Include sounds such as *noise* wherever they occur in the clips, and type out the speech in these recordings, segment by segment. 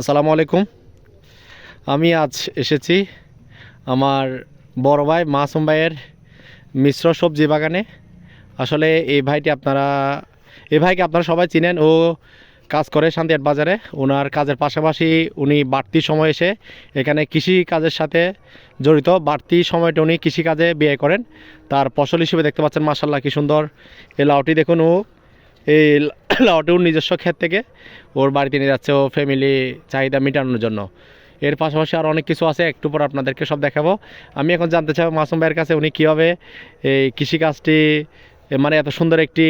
আসসালামু আলাইকুম। আমি আজ এসেছি আমার বড় ভাই মাসুম ভাইয়ের মিশ্র সবজি বাগানে। আসলে এই ভাইটি আপনারা, এই ভাইকে আপনারা সবাই চিনেন। ও কাজ করে শান্তিহাট বাজারে। ওনার কাজের পাশাপাশি উনি বাড়তি সময় এসে এখানে কৃষি কাজের সাথে জড়িত। বাড়তি সময়টা উনি কৃষিকাজে ব্যয় করেন। তার ফসল হিসেবে দেখতে পাচ্ছেন মাসাল্লাহ কি সুন্দর। এই লাউটি দেখুন ও। এই লাউটি ওর নিজস্ব ক্ষেত থেকে ওর বাড়িতে নিয়ে যাচ্ছে ও ফ্যামিলি চাহিদা মেটানোর জন্য। এর পাশাপাশি আর অনেক কিছু আছে একটু পর আপনাদেরকে সব দেখাবো। আমি এখন জানতে চাই মাসুম ভাইয়ের কাছে উনি কীভাবে এই কৃষিকাজটি মানে এত সুন্দর একটি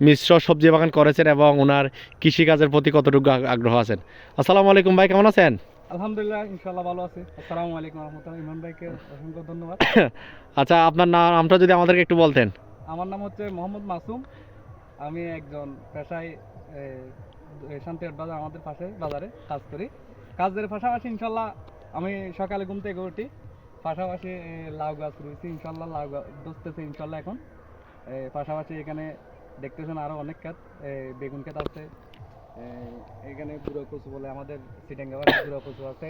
মিশ্র সবজি বাগান করেছেন এবং ওনার কৃষিকাজের প্রতি কতটুকু আগ্রহ আছেন। আসসালামু আলাইকুম ভাই কেমন আছেন? আলহামদুলিল্লাহ ইনশাল্লাহ ভালো আছি। আসসালামু আলাইকুম রহমতুল্লাহ। ইমরান ভাইকে অসংখ্য ধন্যবাদ। *coughs* আচ্ছা আপনার নামটা যদি আমাদেরকে একটু বলতেন। আমার নাম হচ্ছে মোহাম্মদ মাসুম। আমি একজন পেশায় শান্তিহাট বাজার আমাদের পাশে বাজারে কাজ করি। কাজের পাশাপাশি ইনশাল্লাহ আমি সকালে ঘুম থেকে উঠি পাশাপাশি লাউ গাছ রয়েছে ইনশাল্লাহ লাউ গাছ ধরতেছে ইনশাল্লাহ এখন। পাশাপাশি এখানে দেখতেছেন আরও অনেক ক্ষেত বেগুন ক্ষেত আছে এখানে বুড়ো কচু বলে আমাদের সিটেঙ্গাবার বুড়ো কচু আছে।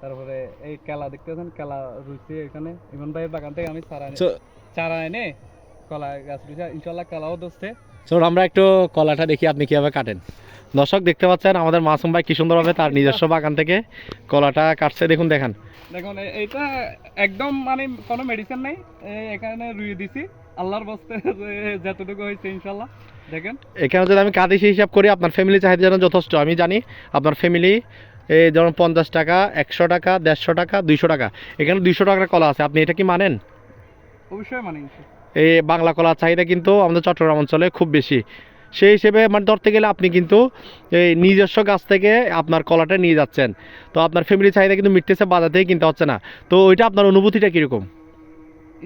তারপরে এই কেলা দেখতেছেন কেলা রুইছে এখানে। ইমন ভাইয়ের বাগান থেকে আমি চারা এনে চারা এনে কলা গাছ রুইছে ইনশাল্লাহ কেলাও ধরছে চলুন আমরা একটু কলাটা দেখি আপনি কীভাবে কাটেন। দর্শক দেখতে পাচ্ছেন আমাদের মাসুম ভাই কি সুন্দরভাবে তার নিজস্ব বাগান থেকে কলাটা কাটছে। দেখুন দেখান। দেখুন এ- এইটা একদম মানে কোনো মেডিসিন নেই। এখানে রুইয়ে দিছি। আল্লাহর বস্তে যতটুকু হয়েছে ইনশাল্লাহ দেখেন। এখানে যদি আমি কাঁদি হিসাব করি আপনার ফ্যামিলি চাহিদা যেন যথেষ্ট। আমি জানি আপনার ফ্যামিলি এই যেমন পঞ্চাশ টাকা একশো টাকা দেড়শো টাকা দুইশো টাকা। এখানে দুইশো টাকার কলা আছে। আপনি এটা কি মানেন? অবশ্যই মানে এই বাংলা কলার চাহিদা কিন্তু আমাদের চট্টগ্রাম অঞ্চলে খুব বেশি। সেই হিসেবে মানে ধরতে গেলে আপনি কিন্তু এই নিজস্ব গাছ থেকে আপনার কলাটা নিয়ে যাচ্ছেন। তো আপনার ফ্যামিলি চাহিদা কিন্তু মিটতেছে, বাজার থেকে কিনতে হচ্ছে না। তো ওইটা আপনার অনুভূতিটা কীরকম?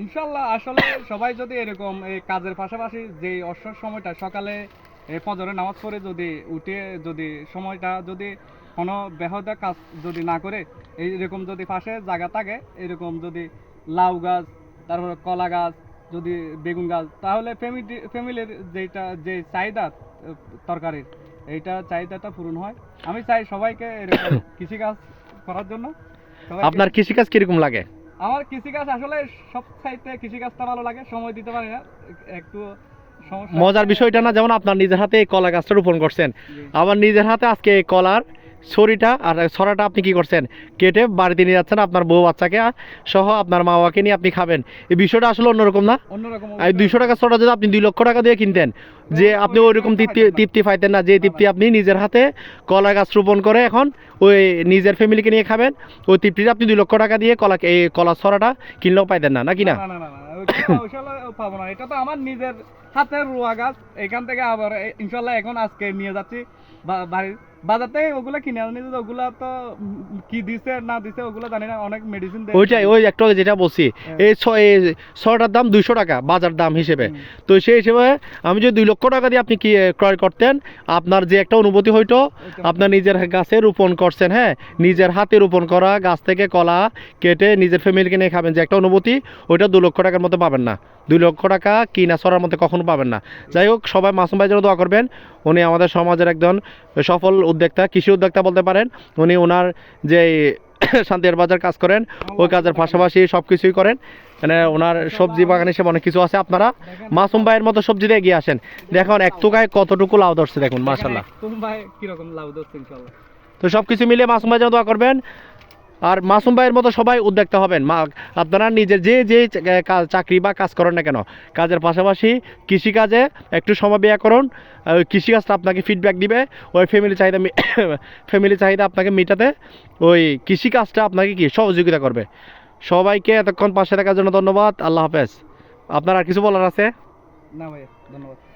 ইনশাল্লাহ, আসলে সবাই যদি এরকম এই কাজের পাশাপাশি যে অবসর সময়টা সকালে ফজরে নামাজ পড়ে যদি উঠে, যদি সময়টা যদি কোনো বেহদা কাজ যদি না করে, এইরকম যদি পাশে জায়গা থাকে, এরকম যদি লাউ গাছ, তারপরে কলা গাছ যদি বেগুন গাছ তাহলে ফ্যামিলি ফ্যামিলির যেটা যে চাহিদা তরকারির এইটা চাহিদাটা পূরণ হয়। আমি চাই সবাইকে এরকম *coughs* কৃষিকাজ করার জন্য। আপনার কৃষিকাজ কীরকম লাগে? আমার কৃষিকাজ আসলে সব চাইতে কৃষিকাজটা ভালো লাগে সময় দিতে পারি না। একটু মজার বিষয়টা না যেমন আপনার নিজের হাতে এই কলা গাছটা রোপণ করছেন। আবার নিজের হাতে আজকে এই কলার ছড়িটা আর ছড়াটা আপনি কি করছেন? কেটে বাড়িতে নিয়ে যাচ্ছেন আপনার বউ বাচ্চাকে সহ আপনার মা বাবাকে নিয়ে আপনি খাবেন। এই বিষয়টা আসলে অন্যরকম না? অন্যরকম দুইশো টাকা ছড়া যদি আপনি দুই লক্ষ টাকা দিয়ে কিনতেন। যে আপনি ওই রকম তৃপ্তি তৃপ্তি পাইতেন না। যে তৃপ্তি আপনি নিজের হাতে কলা গাছ রোপণ করে এখন ওই নিজের ফ্যামিলিকে নিয়ে খাবেন। ওই তৃপ্তিটা আপনি দুই লক্ষ টাকা দিয়ে কলা এই কলা ছড়াটা কিনলেও পাইতেন না। নাকি না? *coughs* পাবো না। এটা তো আমার নিজের হাতের রোয়া গাছ। এখান থেকে আবার ইনশাল্লাহ এখন আজকে নিয়ে যাচ্ছি। বাড়ির বাজার থেকে ওগুলো কিনে আনি ওগুলা তো কি দিছে না দিছে ওগুলো জানি না। অনেক মেডিসিন দেয়। ওইটাই ওই একটু যেটা বলছি। এই ছ- ছটার দাম দুইশো টাকা বাজার দাম হিসেবে। তো সেই হিসেবে আমি যদি দুই লক্ষ টাকা দিয়ে আপনি কি ক্রয় করতেন আপনার যে একটা অনুভূতি হইতো আপনার নিজের গাছে রোপণ করছেন হ্যাঁ? নিজের হাতে রোপণ করা গাছ থেকে কলা কেটে নিজের ফ্যামিলিকে নিয়ে খাবেন যে একটা অনুভূতি ওইটা দু লক্ষ টাকার মতো পাবেন না। দুই লক্ষ টাকা কিনা সরার মধ্যে কখনো পাবেন না। যাই হোক সবাই মাসুম ভাই জন্য দোয়া করবেন। উনি আমাদের সমাজের একজন সফল উদ্যোক্তা কৃষি উদ্যোক্তা বলতে পারেন। উনি ওনার যে *coughs* শান্তির বাজার কাজ করেন ওই কাজের পাশাপাশি সব কিছুই করেন। মানে ওনার সবজি বাগান হিসেবে অনেক কিছু আছে। আপনারা মাসুম ভাইয়ের মতো সবজিতে এগিয়ে আসেন। দেখুন এক টুকায় কতটুকু লাউ ধরছে দেখুন ইনশাল্লাহ তো সব কিছু মিলে মাসুম ভাই যেন দোয়া করবেন। আর মাসুম ভাইয়ের মতো সবাই উদ্যোক্তা হবেন। মা, আপনারা নিজের যে যে চাকরি বা কাজ করেন না কেন, কাজের পাশাপাশি কৃষিকাজে একটু সময় ব্যয় করুন। ওই কৃষিকাজটা আপনাকে ফিডব্যাক দিবে, ওই ফ্যামিলি চাহিদা ফ্যামিলি *coughs* চাহিদা আপনাকে মেটাতে, ওই কৃষিকাজটা আপনাকে কি সহযোগিতা করবে। সবাইকে এতক্ষণ পাশে থাকার জন্য ধন্যবাদ। আল্লাহ হাফেজ। আপনার আর কিছু বলার আছে? না ভাই ধন্যবাদ।